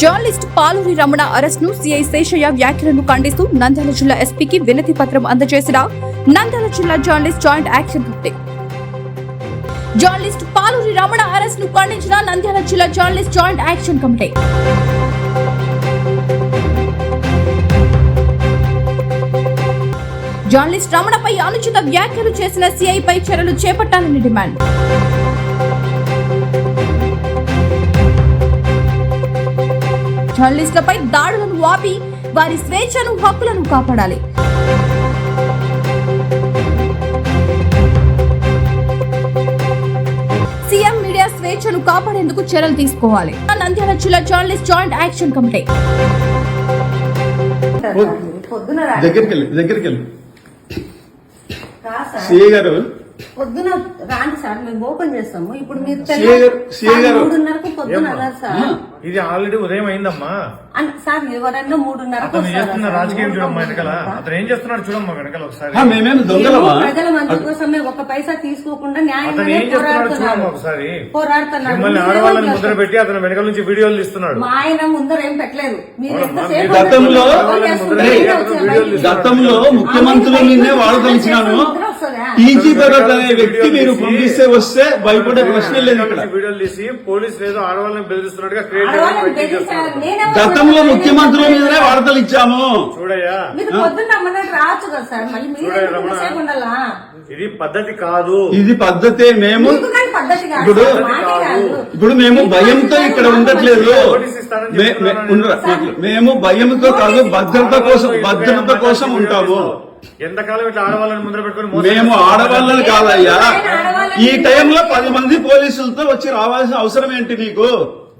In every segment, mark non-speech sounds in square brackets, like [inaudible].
Journalist Paluri Ramana అరెస్ట్ను CI Seshaiah వ్యాఖ్యలను ఖండిస్తూ నంద్యాల జిల్లా ఎస్పీకి వినతి పత్రం అందజేసిన నంద్యాల జిల్లా journalist joint action committee journalist Paluri Ramana అరెస్ట్ను ఖండించిన నంద్యాల జిల్లా journalist joint action committee. Journalist రమణపై అనుచిత వ్యాఖ్యలు చేసిన సిఐపై చర్యలు చేపట్టాలని డిమాండ్. జర్నలిస్టులపై దాడులను ఆపి వారి స్వేచ్ఛను హక్కులను కాపాడాలి. సీఎం మీడియా స్వేచ్ఛను కాపాడేందుకు చర్యలు తీసుకోవాలి. నంద్యాల జిల్లా జర్నలిస్ట్ జాయింట్ యాక్షన్ కమిటీ. దగ్గరికి వెళ్ళి దగ్గరికి గారు పొద్దున రాండి సార్ మేము ఓపెన్ చేస్తాము. ఇప్పుడు మీరు. మూడున్నరకు పొద్దున? అన్నారు సార్. ఇది ఆల్రెడీ ఉదయం అయిందమ్మా. అన్- సార్ మూడున్నరకు అతను వస్తారా చేస్తున్న? రాజకీయం చూడమ్మా వెనకాల? అతను ఏం చేస్తున్నాడు చూడమ్మా వెనకాల ఒకసారి. ప్రజల మంచి కోసమే ఒక పైసా తీసుకోకుండా పోరాడుతున్నారు ఒకసారి. పోరాడుతున్నారు మిమ్మల్ని ఆడవాళ్ళని ముద్ర. పెట్టి అతను వెనకాల నుంచి వీడియోలు తీస్తున్నాడు. మా ఆయన ముందర ఏం పెట్టలేదు. మీరు గతంలో ముఖ్యమంత్రులు వాడదలిచినాను భరత్ అనే వ్యక్తి మీరు పంపిస్తే వస్తే భయపడే ప్రశ్న లేదు ఇక్కడ. వీడియోలు తీసి పోలీసులు ఏదో ఆడవాళ్ళని బెదిరిస్తున్నట్టుగా క్రియేట్ గతంలో ముఖ్యమంత్రుల మీదనే వార్తలు ఇచ్చాము. చూడయ్యా. ఇది పద్ధతి కాదు. ఇది పద్ధతే మేము ఇప్పుడు-. ఇప్పుడు మేము భయంతో ఇక్కడ ఉండట్లేదు. మేము భయంతో కాదు భద్రత కోసం భద్రత కోసం ఉంటాము. ఎంతకాలం ఇట్లా ఆడవాళ్ళని ముందర పెట్టుకుని మోసం మేము? ఆడవాళ్ళని కాదయ్యా. ఈ టైంలో పది మంది పోలీసులతో వచ్చి రావాల్సిన అవసరం ఏంటి మీకు?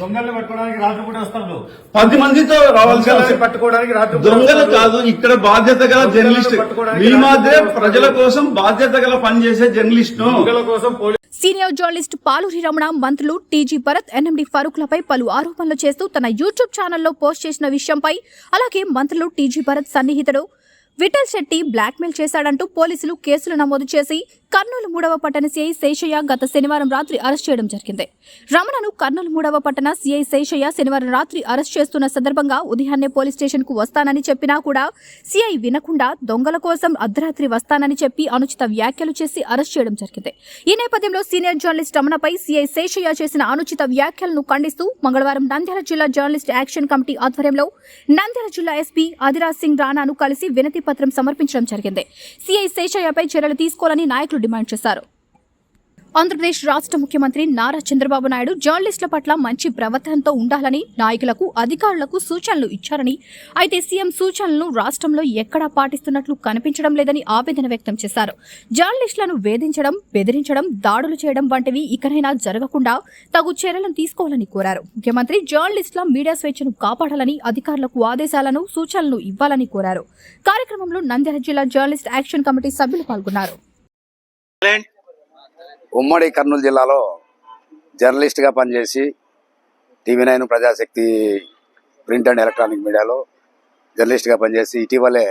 దొంగల్ని పట్టుకోవడానికి రాత్రి పూట వస్తాం నువ్వు. పది మందితో రావాల్సిన పట్టుకోవడానికి రాత్రి దొంగలు కాదు ఇక్కడ బాధ్యత గల జర్నలిస్ట్. మీ మాదిరే ప్రజల కోసం బాధ్యత గల పనిచేసే జర్నలిస్ట్ దొంగల కోసం police senior journalist Paluri Ramana మంత్రులు టీజీ భరత్ ఎన్ఎండి ఫరూక్లపై పలు ఆరోపణలు చేస్తూ తన యూట్యూబ్ ఛానల్లో పోస్ట్ చేసిన విషయంపై అలాగే మంత్రులు టీజీ భరత్ సన్నిహితుడు విఠల్ శెట్టి బ్లాక్మెయిల్ చేశాడంటూ పోలీసులు కేసులు నమోదు చేసి కర్నూలు మూడవ పట్టణ సిఐ శేషయ్య గత శనివారం రాత్రి అరెస్ట్ చేయడం జరిగింది. రమణను కర్నూలు మూడవ పట్టణ సిఐ శేషయ్య శనివారం రాత్రి అరెస్ట్ చేస్తున్న సందర్భంగా ఉదయాన్నే పోలీస్ స్టేషన్కు వస్తానని చెప్పినా కూడా సిఐ వినకుండా దొంగల కోసం అర్ధరాత్రి వస్తానని చెప్పి అనుచిత వ్యాఖ్యలు చేసి అరెస్ట్ చేయడం జరిగింది. ఈ నేపథ్యంలో సీనియర్ జర్నలిస్ట్ రమణపై సిఐ శేషయ్య చేసిన అనుచిత వ్యాఖ్యలను ఖండిస్తూ మంగళవారం నంద్యాల జిల్లా జర్నలిస్ట్ యాక్షన్ కమిటీ ఆధ్వర్యంలో నంద్యాల జిల్లా ఎస్పీ ఆదిరాజ్ సింగ్ రాణాను కలిసి వినతి పత్రం సమర్పించడం జరిగింది. సిఐ శేషయ్యపై చర్యలు తీసుకోవాలని నాయకులు డిమాండ్ చేశారు. ఆంధ్రప్రదేశ్ రాష్ట్ర ముఖ్యమంత్రి నారా చంద్రబాబు నాయుడు జర్నలిస్టుల పట్ల మంచి ప్రవర్తనతో ఉండాలని నాయకులకు అధికారులకు సూచనలు ఇచ్చారని అయితే సీఎం సూచనలను రాష్ట్రంలో ఎక్కడా పాటిస్తున్నట్లు కనిపించడం లేదని ఆవేదన వ్యక్తం చేశారు. జర్నలిస్టులను వేధించడం బెదిరించడం దాడులు చేయడం వంటివి ఇకనైనా జరగకుండా తగు చర్యలను తీసుకోవాలని కోరారు. ముఖ్యమంత్రి జర్నలిస్టుల మీడియా స్వేచ్ఛను కాపాడాలని అధికారులకు ఆదేశాలను సూచనలు ఇవ్వాలని కోరారు. కార్యక్రమంలో నంద్యాల జిల్లా జర్నలిస్ట్ యాక్షన్ కమిటీ సభ్యులు పాల్గొన్నారు. ఉమ్మడి కర్నూలు జిల్లాలో జర్నలిస్ట్గా పనిచేసి TV nine Prajasakti print and electronic మీడియాలో జర్నలిస్ట్గా పనిచేసి ఇటీవలే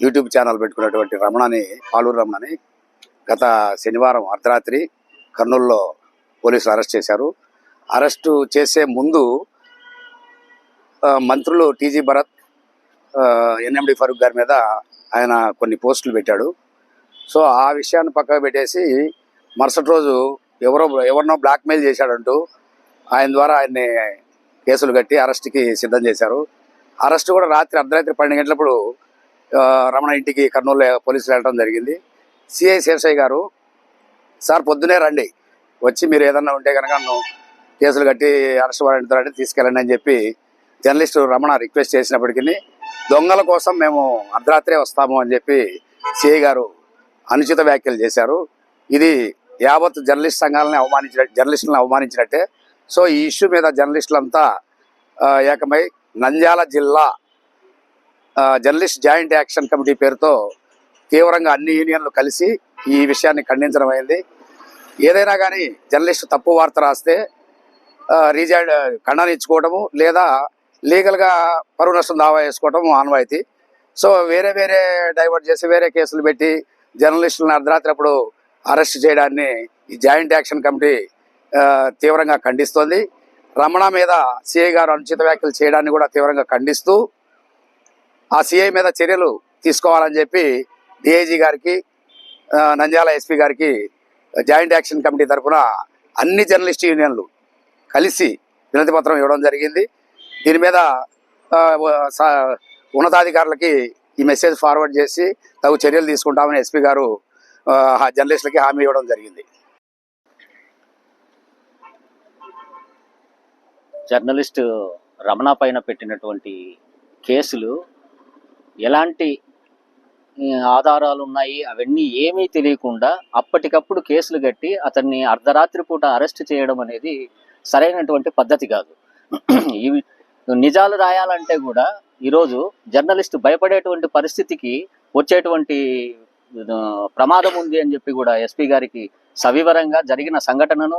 యూట్యూబ్ ఛానల్ పెట్టుకున్నటువంటి రమణని పాలూరు రమణని గత శనివారం అర్ధరాత్రి కర్నూలులో పోలీసులు అరెస్ట్ చేశారు. అరెస్టు చేసే ముందు మంత్రులు టీజీ భరత్ ఎన్ఎండి ఫరూక్ గారి మీద ఆయన కొన్ని పోస్టులు పెట్టాడు. సో ఆ విషయాన్ని పక్కకు పెట్టేసి మరుసటి రోజు ఎవరో ఎవరినో బ్లాక్మెయిల్ చేశాడంటూ ఆయన ద్వారా ఆయన్ని కేసులు కట్టి అరెస్ట్కి సిద్ధం చేశారు. అరెస్ట్ కూడా రాత్రి అర్ధరాత్రి పన్నెండు గంటలప్పుడు రమణ ఇంటికి కర్నూలు పోలీసులు వెళ్ళడం జరిగింది. సిఐ శేషయ్య గారు సార్ పొద్దునే రండి. వచ్చి మీరు ఏదన్నా ఉంటే కనుక నన్ను కేసులు కట్టి అరెస్ట్ వారెంట్ అంటే తీసుకెళ్ళండి అని చెప్పి జర్నలిస్ట్ రమణ రిక్వెస్ట్ చేసినప్పటికీ దొంగల కోసం మేము అర్ధరాత్రే వస్తాము అని చెప్పి సిఐ గారు అనుచిత వ్యాఖ్యలు చేశారు. ఇది యావత్ జర్నలిస్ట్ సంఘాలని అవమానించిన జర్నలిస్టులను అవమానించినట్టే. సో ఈ ఇష్యూ మీద జర్నలిస్టులంతా ఏకమై నంద్యాల జిల్లా జర్నలిస్ట్ జాయింట్ యాక్షన్ కమిటీ పేరుతో తీవ్రంగా అన్ని యూనియన్లు కలిసి ఈ విషయాన్ని ఖండించడం అయింది. ఏదైనా కానీ జర్నలిస్ట్ తప్పు వార్త రాస్తే రీజైడ్ ఖండన ఇచ్చుకోవడము లేదా లీగల్గా పరువు నష్టం దావా వేసుకోవడం ఆనవాయితీ. సో వేరే వేరే డైవర్ట్ చేసి వేరే కేసులు పెట్టి జర్నలిస్టులను అర్ధరాత్రి అప్పుడు అరెస్ట్ చేయడాన్ని ఈ జాయింట్ యాక్షన్ కమిటీ తీవ్రంగా ఖండిస్తోంది. రమణ మీద సిఐ గారు అనుచిత వ్యాఖ్యలు చేయడాన్ని కూడా తీవ్రంగా ఖండిస్తూ ఆ సిఐ మీద చర్యలు తీసుకోవాలని చెప్పి డిఐజీ గారికి నంద్యాల ఎస్పీ గారికి జాయింట్ యాక్షన్ కమిటీ తరఫున అన్ని జర్నలిస్ట్ యూనియన్లు కలిసి వినతిపత్రం ఇవ్వడం జరిగింది. దీని మీద ఉన్నతాధికారులకి ఈ మెసేజ్ ఫార్వర్డ్ చేసి తగు చర్యలు తీసుకుంటామని ఎస్పీ గారు ఆ, జర్నలిస్టులకి హామీ ఇవ్వడం జరిగింది. జర్నలిస్ట్ రమణ పైన పెట్టినటువంటి కేసులు ఎలాంటి ఆధారాలు ఉన్నాయి అవన్నీ ఏమీ తెలియకుండా అప్పటికప్పుడు కేసులు కట్టి అతన్ని అర్ధరాత్రి పూట అరెస్ట్ చేయడం అనేది సరైనటువంటి పద్ధతి కాదు. [clears throat] ఇవి నిజాలు రాయాలంటే కూడా ఈరోజు జర్నలిస్ట్ భయపడేటువంటి పరిస్థితికి వచ్చేటువంటి ప్రమాదం ఉంది అని చెప్పి కూడా ఎస్పీ గారికి సవివరంగా జరిగిన సంఘటనను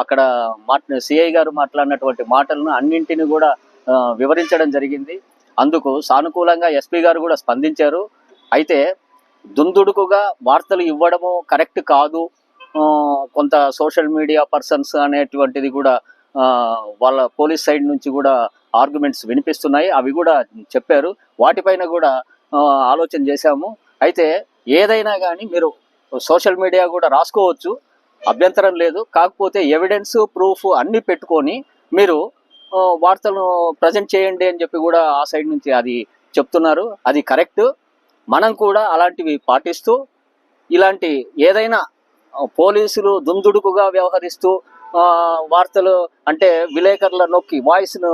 అక్కడ మాట్ సిఐ గారు మాట్లాడినటువంటి మాటలను అన్నింటిని కూడా వివరించడం జరిగింది. అందుకు సానుకూలంగా ఎస్పీ గారు కూడా స్పందించారు. అయితే దుందుడుకుగా వార్తలు ఇవ్వడము కరెక్ట్ కాదు. కొంత సోషల్ మీడియా పర్సన్స్ అనేటువంటిది కూడా వాళ్ళ పోలీస్ సైడ్ నుంచి కూడా ఆర్గ్యుమెంట్స్ వినిపిస్తున్నాయి. అవి కూడా చెప్పారు. వాటిపైన కూడా ఆలోచన చేశాము. అయితే ఏదైనా కానీ మీరు సోషల్ మీడియా కూడా రాసుకోవచ్చు. అభ్యంతరం లేదు. కాకపోతే ఎవిడెన్స్ ప్రూఫ్ అన్నీ పెట్టుకొని మీరు వార్తలను ప్రజెంట్ చేయండి అని చెప్పి కూడా ఆ సైడ్ నుంచి అది చెప్తున్నారు. అది కరెక్ట్. మనం కూడా అలాంటివి పాటిస్తూ ఇలాంటి ఏదైనా పోలీసులు దుందుడుకుగా వ్యవహరిస్తూ వార్తలు అంటే విలేకరుల నొక్కి వాయిస్ను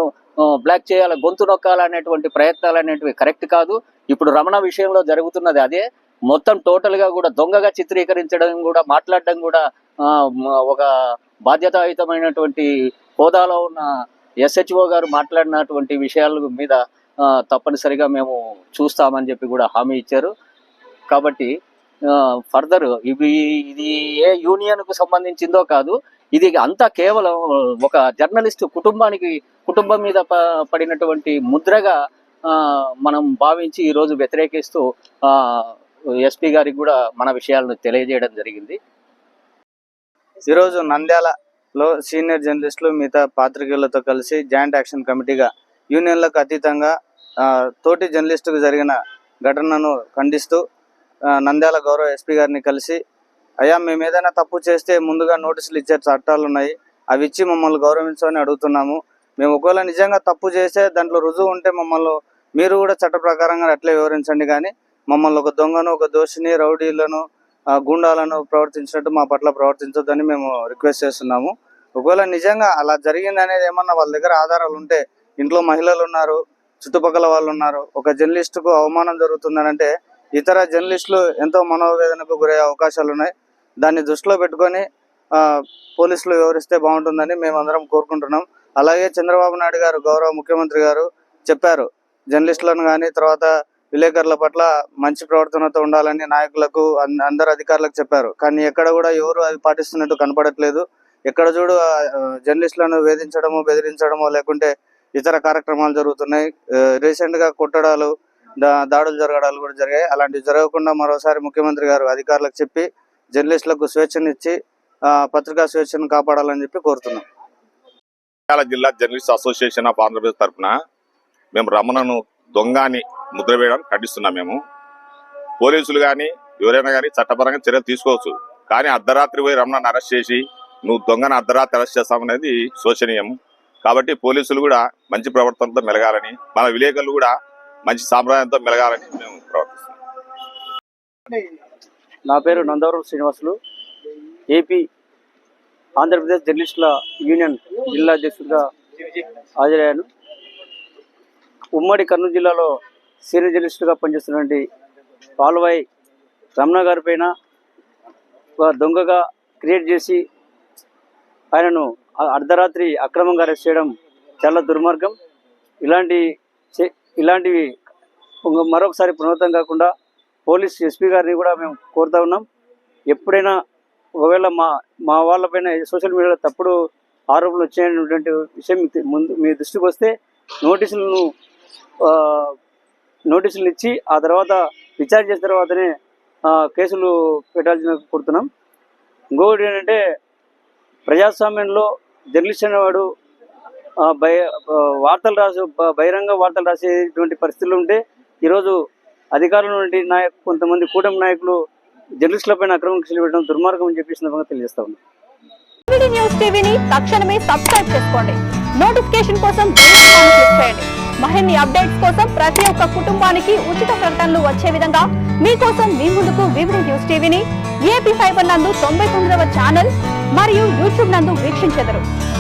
బ్లాక్ చేయాలి గొంతు నొక్కాలనేటువంటి ప్రయత్నాలు అనేటివి కరెక్ట్ కాదు. ఇప్పుడు రమణ విషయంలో జరుగుతున్నది అదే. మొత్తం టోటల్గా కూడా దొంగగా చిత్రీకరించడం కూడా మాట్లాడడం కూడా ఒక బాధ్యతాయుతమైనటువంటి హోదాలో ఉన్న ఎస్హెచ్ఓ గారు మాట్లాడినటువంటి విషయాల మీద తప్పనిసరిగా మేము చూస్తామని చెప్పి కూడా హామీ ఇచ్చారు. కాబట్టి ఫర్దర్ ఇవి ఇది ఏ యూనియన్కు సంబంధించిందో కాదు. ఇది అంతా కేవలం ఒక జర్నలిస్ట్ కుటుంబానికి కుటుంబం మీద ప- పడినటువంటి ముద్రగా మనం భావించి ఈ రోజు వ్యతిరేకిస్తూ ఎస్పీ గారికి కూడా మన విషయాలను తెలియజేయడం జరిగింది. ఈరోజు నంద్యాలలో సీనియర్ జర్నలిస్టులు మిగతా పాత్రికేయులతో కలిసి జాయింట్ యాక్షన్ కమిటీగా యూనియన్లకు అతీతంగా తోటి జర్నలిస్టుకు జరిగిన ఘటనను ఖండిస్తూ నంద్యాల గౌరవ ఎస్పీ గారిని కలిసి అయ్యా మేము ఏదైనా తప్పు చేస్తే ముందుగా నోటీసులు ఇచ్చే చట్టాలు ఉన్నాయి. అవి ఇచ్చి మమ్మల్ని గౌరవించమని అడుగుతున్నాము. మేము ఒకవేళ నిజంగా తప్పు చేస్తే దాంట్లో రుజువు ఉంటే మమ్మల్ని మీరు కూడా చట్ట ప్రకారంగా అట్లే వివరించండి కానీ మమ్మల్ని ఒక దొంగను ఒక దోషిని రౌడీలను గుండాలను ప్రవర్తించినట్టు మా పట్ల ప్రవర్తించొద్దని మేము రిక్వెస్ట్ చేస్తున్నాము. ఒకవేళ నిజంగా అలా జరిగింది అనేది ఏమన్నా వాళ్ళ దగ్గర ఆధారాలు ఉంటే ఇంట్లో మహిళలు ఉన్నారు చుట్టుపక్కల వాళ్ళు ఉన్నారు ఒక జర్నలిస్టుకు అవమానం జరుగుతుందనంటే ఇతర జర్నలిస్టులు ఎంతో మనోవేదనకు గురయ్యే అవకాశాలు ఉన్నాయి దాన్ని దృష్టిలో పెట్టుకొని పోలీసులు వివరిస్తే బాగుంటుందని మేమందరం కోరుకుంటున్నాం. అలాగే చంద్రబాబు నాయుడు గారు గౌరవ ముఖ్యమంత్రి గారు చెప్పారు. జర్నలిస్టులను కానీ తర్వాత విలేకరుల పట్ల మంచి ప్రవర్తనతో ఉండాలని నాయకులకు అందరు అధికారులకు చెప్పారు. కానీ ఎక్కడ కూడా ఎవరు అది పాటిస్తున్నట్టు కనపడట్లేదు. ఎక్కడ చూడు జర్నలిస్టులను వేధించడము బెదిరించడము లేకుంటే ఇతర కార్యక్రమాలు జరుగుతున్నాయి. రీసెంట్గా రీసెంట్గా కొట్టడాలు దాడులు జరగడాలు కూడా జరిగాయి. అలాంటివి జరగకుండా మరోసారి ముఖ్యమంత్రి గారు అధికారులకు చెప్పి జర్నలిస్టులకు స్వేచ్ఛనిచ్చి ఆ, పత్రికా స్వేచ్ఛను కాపాడాలని చెప్పి కోరుతున్నాం. జిల్లా జర్నలిస్ట్ అసోసియేషన్ ఆఫ్ ఆంధ్రప్రదేశ్ తరఫున మేము రమణను దొంగ అని ముద్ర వేయడం ఖండిస్తున్నాం మేము. పోలీసులు కానీ ఎవరైనా కానీ చట్టపరంగా చర్యలు తీసుకోవచ్చు. కానీ అర్ధరాత్రి పోయి రమణను అరెస్ట్ చేసి నువ్వు దొంగను అర్ధరాత్రి అరెస్ట్ చేస్తామనేది శోచనీయం. కాబట్టి పోలీసులు కూడా మంచి ప్రవర్తనతో మెలగాలని మన విలేకరులు కూడా మంచి సాంప్రదాయంతో మెలగాలని మేము ప్రవర్తిస్తున్నాం. నా పేరు నందవరం శ్రీనివాసులు. ఏపీ ఆంధ్రప్రదేశ్ జర్నలిస్టుల యూనియన్ జిల్లా అధ్యక్షుడిగా హాజరయ్యాను. ఉమ్మడి కర్నూలు జిల్లాలో సీనియర్ జర్నలిస్టుగా పనిచేస్తున్నటువంటి పాల్వాయి రమణ గారి పైన ఒక దొంగగా క్రియేట్ చేసి ఆయనను అర్ధరాత్రి అక్రమంగా అరెస్ట్ చేయడం చాలా దుర్మార్గం. ఇలాంటి ఇలాంటివి మరొకసారి పునరుద్ధం కాకుండా పోలీస్ ఎస్పీ గారిని కూడా మేము కోరుతా ఉన్నాం. ఎప్పుడైనా ఒకవేళ మా మా వాళ్ళపైన సోషల్ మీడియాలో తప్పుడు ఆరోపణలు వచ్చాయనేటువంటి విషయం ముందు మీ దృష్టికి వస్తే నోటీసులను నోటీసులు ఇచ్చి ఆ తర్వాత విచారణ చేసిన తర్వాతనే కేసులు పెట్టాల్సిన కోరుతున్నాం. ఇంకొకటి ఏంటంటే ప్రజాస్వామ్యంలో జర్నలిస్ట్ అనేవాడు బయ వార్తలు రాసు బహిరంగ వార్తలు రాసేటువంటి పరిస్థితులు ఉంటే ఈరోజు అధికారుల నుండి నాయకు కొంతమంది కూటమి నాయకులు జర్నలిస్టులపైన అక్రమం కేసులు పెట్టడం దుర్మార్గం అని చెప్పి సందర్భంగా తెలియజేస్తా ఉన్నాం. న్యూస్ టీవీని తక్షణమే సబ్స్క్రైబ్ చేసుకోండి. నోటిఫికేషన్ కోసం బెల్ ఐకాన్ క్లిక్ చేయండి. మరిన్ని అప్డేట్స్ కోసం ప్రతి ఒక్క కుటుంబానికి ఉచిత ప్రకటనలు వచ్చే విధంగా మీకోసం మీ ముందుకు వివిధ న్యూస్ టీవీని ఏపీ ఫైబర్ నందు తొంభై తొమ్మిదవ ఛానల్ మరియు యూట్యూబ్ నందు వీక్షించెదరు.